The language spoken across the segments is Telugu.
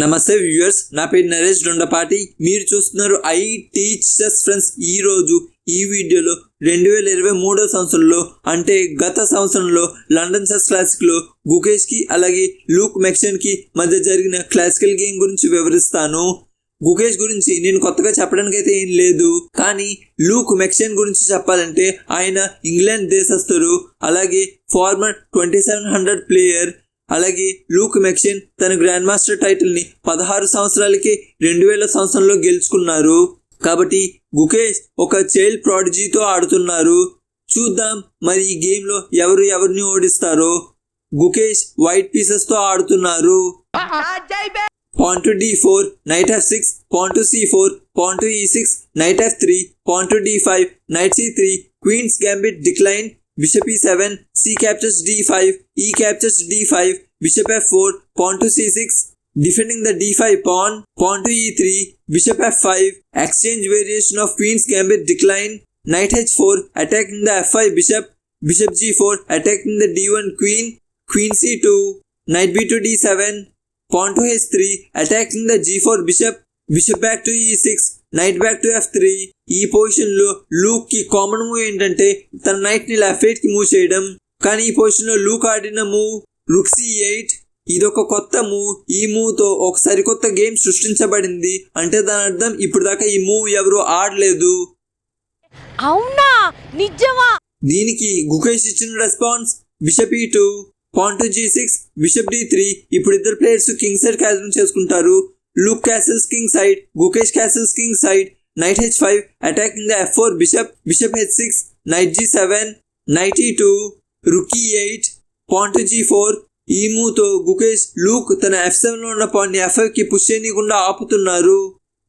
నమస్తే వ్యూయర్స్ నా పేరు నరేష్ దొండపాటి మీరు చూస్తున్నారు ఐ టీచర్స్ ఫ్రెండ్స్. ఈ రోజు ఈ వీడియోలో రెండు వేల ఇరవై మూడో సంవత్సరంలో అంటే గత సంవత్సరంలో లండన్ చెస్ క్లాసిక్లో గుకేష్కి అలాగే లూక్ మెక్షన్కి మధ్య జరిగిన క్లాసికల్ గేమ్ గురించి వివరిస్తాను. గుకేష్ గురించి నేను కొత్తగా చెప్పడానికి అయితే ఏం లేదు. కానీ లూక్ మెక్షన్ గురించి చెప్పాలంటే ఆయన ఇంగ్లాండ్ దేశస్తుడు అలాగే former twenty seven hundred player అలాగే లూక్ మెక్షిన్ తన గ్రాండ్ మాస్టర్ టైటిల్ని పదహారు సంవత్సరాలకి రెండు వేల సంవత్సరంలో గెలుచుకున్నారు. కాబట్టి గుకేష్ ఒక చైల్డ్ ప్రాడిజీతో ఆడుతున్నారు. చూద్దాం మరి ఈ గేమ్లో ఎవరు ఎవరిని ఓడిస్తారో. గుకేష్ వైట్ పీసెస్తో ఆడుతున్నారు knight to d4 knight f6 pawn to c4 pawn to e6 three f3 pawn to d5 knight c3 queen's gambit decline bishop e7 c captures d5 e captures d5 bishop f4 pawn to c6 defending the d5 pawn pawn to e3 bishop f5 exchange variation of queen's gambit decline. Knight h4 attacking the f5 bishop. Bishop g4 attacking the d1 queen. Queen c2 knight b2 d7 pawn to h3 attacking the g4 bishop. Bishop back to e6 knight back to f3 ఈ పొజిషన్లో లూక్కి కామన్ మూవ్ ఏంటంటే తన నైట్ని లెఫ్ట్ ఎయిట్కి మూవ్ చేయడం. కానీ ఈ పొజిషన్లో లూక్ ఆడిన మూవ్ రుక్ సి ఎయిట్ ఇదొక కొత్త మూవ్ ఈ మూవ్తో ఒక సరికొత్త గేమ్ సృష్టించబడింది. అంటే దాని అర్థం ఇప్పుడు దాకా ఈ మూవ్ ఎవరు ఆడలేదు. అవునా? నిజమా? దీనికి గుకేష్ ఇచ్చిన response bishop E two pawn to G six bishop D three ఇప్పుడు ఇద్దరు ప్లేయర్స్ కింగ్ సైడ్ క్యాసల్ చేసుకుంటారు. Luke castles king side, Gukesh castles king side, knight H five attacking the F four bishop bishop H six knight G seven pawn to to rook e eight G four ఈ మూవ్తో గుకేష్ లూక్ తన ఎఫ్ సెవెన్లో ఉన్న పాయింట్ ఎఫ్కి పుష్ చేయనీయకుండా ఆపుతున్నారు.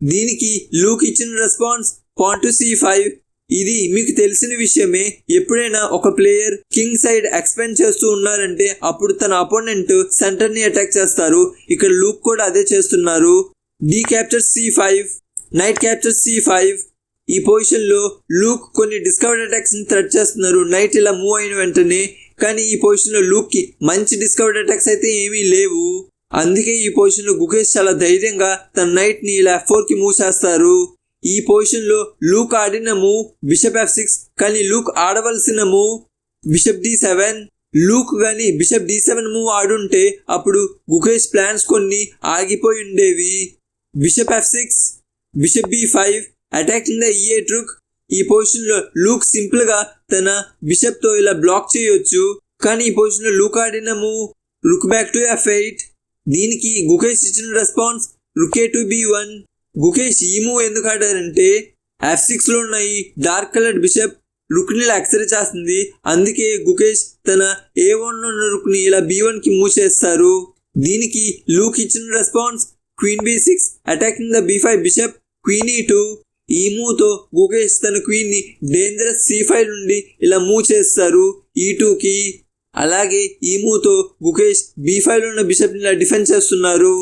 దీనికి లూక్ ఇచ్చిన response pawn to C five ఇది మీకు తెలిసిన విషయమే. ఎప్పుడైనా ఒక ప్లేయర్ కింగ్ సైడ్ ఎక్స్పెండ్ చేస్తూ ఉన్నారంటే అప్పుడు తన అపోనెంట్ సెంటర్ని అటాక్ చేస్తారు. ఇక్కడ లూక్ కూడా అదే చేస్తున్నారు. D capture C five knight capture C five. ఈ పొజిషన్లో లూక్ కొన్ని డిస్కవర్డ్ అటాక్స్ని థ్రెట్ చేస్తున్నారు. నైట్ ఇలా మూవ్ అయిన వెంటనే కానీ ఈ పొజిషన్లో లూక్కి మంచి డిస్కవర్డ్ అటాక్స్ అయితే ఏమీ లేవు. అందుకే ఈ పొజిషన్లో గుకేష్ చాలా ధైర్యంగా తన నైట్ని ఇలా ఫోర్కి మూవ్ చేస్తారు. ఈ పొజిషన్లో లూక్ ఆడిన మూవ్ బిషప్ ఎఫ్ సిక్స్ కానీ Luke ఆడవలసిన move bishop D seven. Luke గాని బిషప్ డి సెవెన్ మూవ్ ఆడుంటే అప్పుడు గుకేష్ ప్లాన్స్ కొన్ని ఆగిపోయి ఉండేవి. Bishop F six bishop B five attacking the E eight rook. ఈ పొజిషన్లో లూక్ సింపుల్గా తన బిషప్తో ఇలా బ్లాక్ చేయొచ్చు. కానీ ఈ పొజిషన్లో లూక్ ఆడిన move rook back to F eight. దీనికి గుకేష్ ఇచ్చిన response rook e to B one. Gukesh ఈ మూవ్ ఎందుకు ఆడారంటే ఎఫ్ సిక్స్లో ఉన్న ఈ డార్క్ కలర్డ్ బిషప్ రుక్ని ఎక్సరే చేస్తుంది. అందుకే గుకేష్ తన ఏ వన్ ఉన్న రుక్ని ఇలా బి వన్కి మూవ్ చేస్తారు. దీనికి లూక్ ఇచ్చిన response queen B six attacking the B five bishop queen E two ఈ మూవ్తో గుకేష్ తన క్వీన్ని డేంజరస్ సి ఫైవ్ నుండి ఇలా మూవ్ చేస్తారు e ఈ టూ కి. అలాగే ఈ మూవ్తో గుకేష్ బి ఫైవ్లో ఉన్న బిషప్ని ఇలా డిఫెన్స్ చేస్తున్నారు.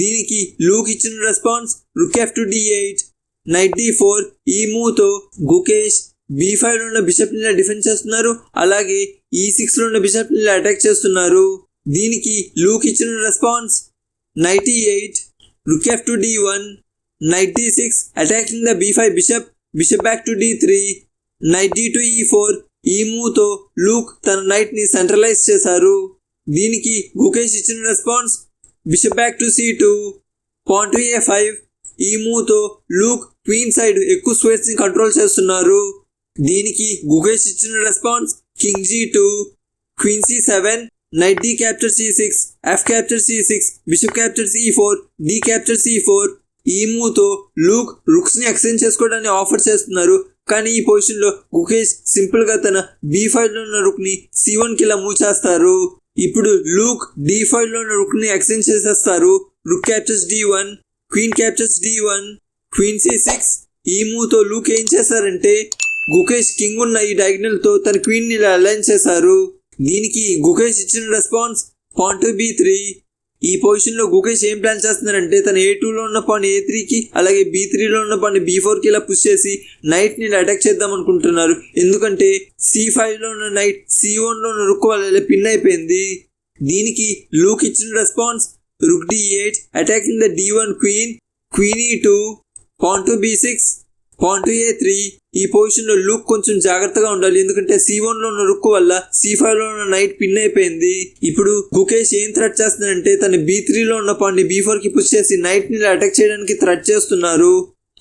దీనికి లూక్ ఇచ్చిన response rook F to D eight knight D four ఈ మూతో గుకేష్ బి ఫైవ్ ఉన్న బిషప్ని డిఫెండ్ చేస్తున్నారు అలాగే ఈ సిక్స్లో ఉన్న బిషప్ని అటాక్ చేస్తున్నారు. దీనికి లూక్ ఇచ్చిన response knight e eight rook F to D one knight D six attacking the B five bishop bishop back to D three knight D to E four ఈ మూతో లూక్ తన నైట్ని సెంట్రలైజ్ చేశారు. దీనికి గుకేష్ ఇచ్చిన response bishop back to C two. Pawn to A five. ఈ మూవ్తో లూక్ క్వీన్ సైడ్ ఎక్కువ స్పేస్ని కంట్రోల్ చేస్తున్నారు. దీనికి గుగేష్ ఇచ్చిన response king G two queen C seven knight D capture C six F capture C six bishop capture C four D capture C four. ఈ మూవ్తో లూక్ రుక్స్ని ఎక్స్చేంజ్ చేసుకోవడానికి ఆఫర్ చేస్తున్నారు. కానీ ఈ పొజిషన్లో గుకేష్ సింపుల్గా తన బీ ఫైవ్లో ఉన్న రుక్ని సి వన్కి ఇలా మూవ్ చేస్తారు. ఇప్పుడు లూక్ డి ఫైవ్లో ఉన్న రుక్ని ఎక్స్చేంజ్ చేసేస్తారు. Rook captures D one queen captures D one queen C six. ఈ మూవ్తో లూక్ ఏం చేశారంటే గుకేష్ కింగ్ ఉన్న ఈ డయాగ్నల్తో తన క్వీన్ని అలైన్ చేశారు. దీనికి గుకేష్ ఇచ్చిన రెస్పాన్స్ పాయింట్ బి త్రీ ఈ పొజిషన్లో గుకేష్ ఏం ప్లాన్ చేస్తున్నారంటే తన ఏ టూలో ఉన్న పాన్ ఏ త్రీకి అలాగే బి త్రీలో ఉన్న పాన్ బి ఫోర్కి ఇలా పుష్ చేసి నైట్ని అటాక్ చేద్దాం అనుకుంటున్నారు. ఎందుకంటే సి లో ఉన్న నైట్ సి లో ఉన్న రుక్ వల్ల పిన్ అయిపోయింది. దీనికి లూక్ ఇచ్చిన response rook D eight attacking the D one queen queen E two pawn to A three ఈ పొజిషన్లో లుక్ కొంచెం జాగ్రత్తగా ఉండాలి. ఎందుకంటే సి వన్లో ఉన్న రుక్ వల్ల సి ఫైవ్లో ఉన్న నైట్ పిన్ అయిపోయింది. ఇప్పుడు గుకేష్ ఏం థ్రెట్ చేస్తున్నాడంటే తన బి త్రీ లో ఉన్న పాన్ని బి ఫోర్కి పుష్ చేసి నైట్ని అటాక్ చేయడానికి థ్రెట్ చేస్తున్నారు.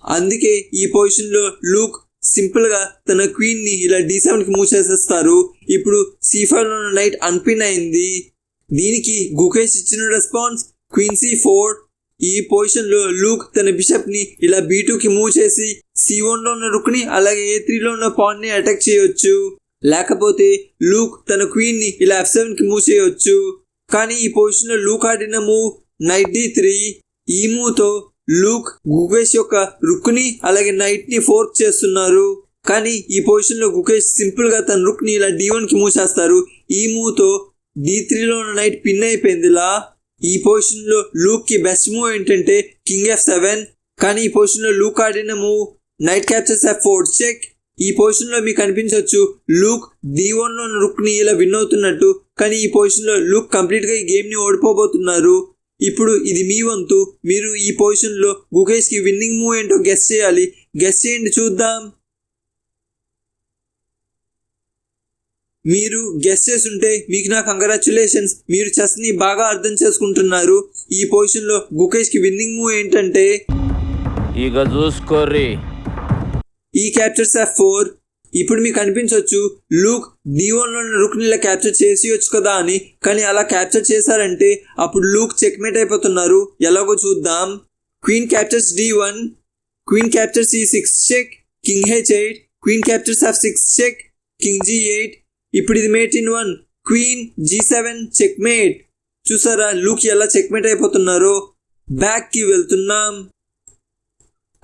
అందుకే ఈ పొజిషన్లో లూక్ సింపుల్గా తన క్వీన్ని ఇలా డి సెవెన్కి మూవ్ చేసేస్తారు. ఇప్పుడు సి ఫైవ్లో ఉన్న నైట్ అన్పిన్ అయింది. దీనికి గుకేష్ ఇచ్చిన రెస్పాన్స్ క్వీన్ సి ఫోర్ ఈ పొజిషన్లో లూక్ తన బిషప్ని ఇలా బీ కి మూవ్ చేసి సి వన్లో ఉన్న రుక్ని అలాగే ఏ త్రీలో ఉన్న పాన్ని అటాక్ చేయొచ్చు. లేకపోతే లూక్ తన క్వీన్ని ఇలా ఎఫ్ సెవెన్కి మూవ్ చేయొచ్చు. కానీ ఈ పొజిషన్లో లూక్ ఆడిన మూవ్ నైట్ డి త్రీ. ఈ మూవ్తో లూక్ గుకేష్ యొక్క రుక్ని అలాగే నైట్ని ఫోర్క్ చేస్తున్నారు. కానీ ఈ పొజిషన్లో గుకేష్ సింపుల్గా తన రుక్ని ఇలా డి వన్కి మూవ్ చేస్తారు. ఈ మూవ్తో డి త్రీలో ఉన్న నైట్ పిన్ అయిపోయింది ఇలా ఈ పొజిషన్లో లూక్కి బెస్ట్ మూవ్ ఏంటంటే కింగ్ ఎఫ్ సెవెన్ కానీ ఈ పొజిషన్లో లూక్ ఆడిన move knight captures F four check ఈ పొజిషన్లో మీకు అనిపించవచ్చు లూక్ డి వన్లో రుక్ని ఇలా విన్ అవుతున్నట్టు. కానీ ఈ పొజిషన్లో లూక్ కంప్లీట్గా ఈ గేమ్ని ఓడిపోబోతున్నారు. ఇప్పుడు ఇది మీ వంతు. మీరు ఈ పొజిషన్లో గుకేష్కి విన్నింగ్ మూవ్ ఏంటో గెస్ చేయాలి. గెస్ చేయండి చూద్దాం. మీరు గెస్ చేస్తుంటే మీకు నా కంగ్రాచులేషన్స్ మీరు చెస్ని బాగా అర్థం చేసుకుంటున్నారు. ఈ పొజిషన్లో గుకేష్కి విన్నింగ్ మూవ్ ఏంటంటే? ఇక చూసుకోర్రి. ఈ క్యాప్చర్స్ ఎఫ్ ఫోర్ ఇప్పుడు మీకు అనిపించవచ్చు లూక్ డి వన్లో రుక్ని ఇలా క్యాప్చర్ చేసేయచ్చు కదా అని. కానీ అలా క్యాప్చర్ చేశారంటే అప్పుడు లూక్ చెక్మేట్ అయిపోతున్నారు. ఎలాగో చూద్దాం. Queen captures D one queen captures E six check king H eight queen captures F six check king G eight ఇప్పుడు ఇది mate in one queen G seven check mate చూసారా? లూక్ ఎలా చెక్మేట్ అయిపోతున్నారో? బ్యాక్కి వెళ్తున్నాం.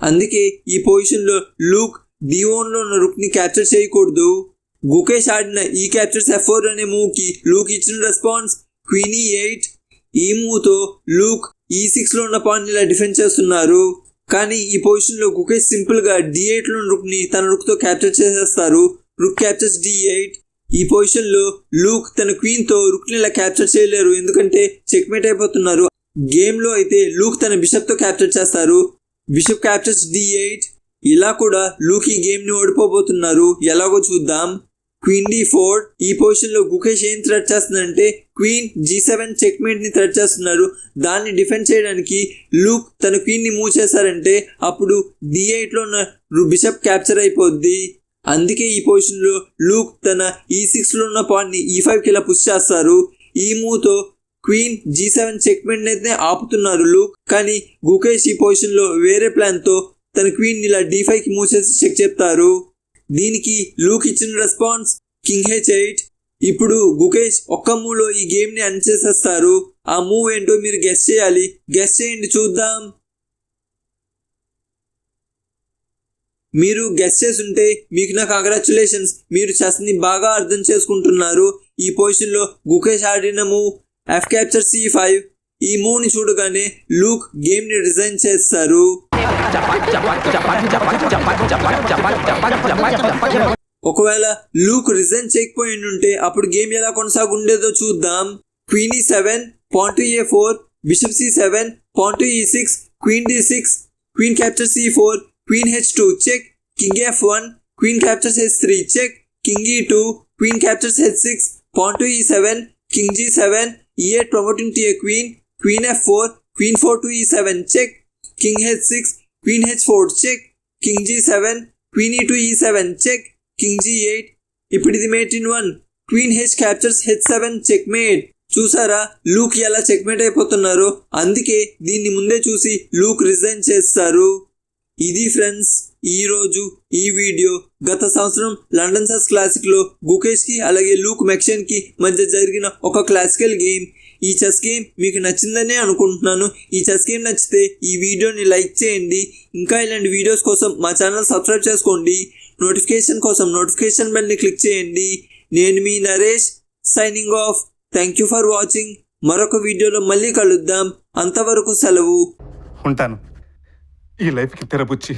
అందుకే ఈ పొజిషన్లో లూక్ డివోన్లో ఉన్న రుక్ని క్యాప్చర్ చేయకూడదు. గుకేష్ ఆడిన ఈ క్యాప్చర్స్ ఎఫ్ ఫోర్ అనే మూవ్కి లూక్ ఇచ్చిన రెస్పాన్స్ క్వీనీ ఎయిట్ ఈ మూవ్తో లూక్ ఈ సిక్స్లో ఉన్న పాయింట్ ఇలా డిఫెండ్ చేస్తున్నారు. కానీ ఈ పొజిషన్లో గుకేష్ సింపుల్గా డి ఎయిట్లో రుక్ని తన రుక్తో క్యాప్చర్ చేసేస్తారు. రుక్ క్యాప్చర్స్ డి ఎయిట్ ఈ పొజిషన్లో లూక్ తన క్వీన్తో ఇలా క్యాప్చర్ చేయలేరు. ఎందుకంటే చెక్మేట్ అయిపోతున్నారు. గేమ్లో అయితే లూక్ తన బిషప్తో క్యాప్చర్ చేస్తారు. Bishop captures D eight. ఇలా కూడా లూక్ ఈ గేమ్ని ఓడిపోబోతున్నారు. ఎలాగో చూద్దాం. Queen D four. ఈ పొజిషన్లో గుకేష్ ఏం థ్రెట్ చేస్తుందంటే క్వీన్ జీ సెవెన్ చెక్మేట్ని థ్రెట్ చేస్తున్నారు దాన్ని డిఫెండ్ చేయడానికి లూక్ తన క్వీన్ని మూవ్ చేశారంటే అప్పుడు డి ఎయిట్లో ఉన్న బిషప్ క్యాప్చర్ అయిపోద్ది. అందుకే ఈ పొజిషన్లో లూక్ తన e ఈ సిక్స్లో ఉన్న పాయింట్ని ఈ ఫైవ్కి ఇలా పుష్ చేస్తారు? ఈ మూవ్తో క్వీన్ జీ సెవెన్ చెక్మెంట్ అయితే ఆపుతున్నారు లూక్. కానీ గుకేష్ ఈ పొజిషన్లో వేరే ప్లాన్తో తన క్వీన్ ఇలా డీ ఫైవ్కి మూవ్ చేసి చెక్ చెప్తారు దీనికి లూక్ ఇచ్చిన రెస్పాన్స్ కింగ్ హెచ్ ఎయిట్ ఇప్పుడు గుకేష్ ఒక్క మూవ్లో ఈ గేమ్ని అన్ చేసేస్తారు. ఆ మూవ్ ఏంటో మీరు గెస్ చేయాలి. గెస్ చేయండి చూద్దాం. మీరు గెస్ ఉంటే మీకు నా కంగ్రాచులేషన్స్ మీరు చెస్ని బాగా అర్థం చేసుకుంటున్నారు. ఈ పొజిషన్లో గుకేష్ ఆడిన move F capture C five ఈ మూవ్ని చూడగానే లూక్ గేమ్ని రిజైన్ చేస్తారు. ఒకవేళ లూక్ రిజైన్ చేయకపోయి ఉంటే అప్పుడు గేమ్ ఎలా కొనసాగుండేదో చూద్దాం. Queen E seven point A four bishop C seven point E six queen D six queen capture C four queen H two check king F one queen captures H three check king E two queen captures H six point E seven king G seven E eight promoting to a queen queen F four queen four to E seven check king H six queen H four check king G seven queen E to E seven check king G eight ఇప్పుడు ఇది mate in one queen H captures H seven check mate చూసారా? లూక్ ఎలా చెక్మేట్ అయిపోతున్నారో? అందుకే దీన్ని ముందే చూసి లూక్ రిజైన్ చేస్తారు. ఇది ఫ్రెండ్స్ ఈ రోజు ఈ వీడియో. గత సంవత్సరం లండన్ సస్ క్లాసిక్లో గుకేష్కి అలాగే లూక్ మెక్షన్కి మధ్య జరిగిన ఒక క్లాసికల్ గేమ్. ఈ చెస్ గేమ్ మీకు నచ్చిందనే అనుకుంటున్నాను. ఈ చెస్ గేమ్ నచ్చితే ఈ వీడియోని లైక్ చేయండి. ఇంకా ఇలాంటి వీడియోస్ కోసం మా ఛానల్ సబ్స్క్రైబ్ చేసుకోండి. నోటిఫికేషన్ కోసం నోటిఫికేషన్ బెల్ని క్లిక్ చేయండి. నేను మీ Naresh signing off. Thank you for watching. మరొక వీడియోలో మళ్ళీ కలుద్దాం. అంతవరకు సెలవు. ఉంటాను. ఈ లైఫ్కి తెరపుచ్చి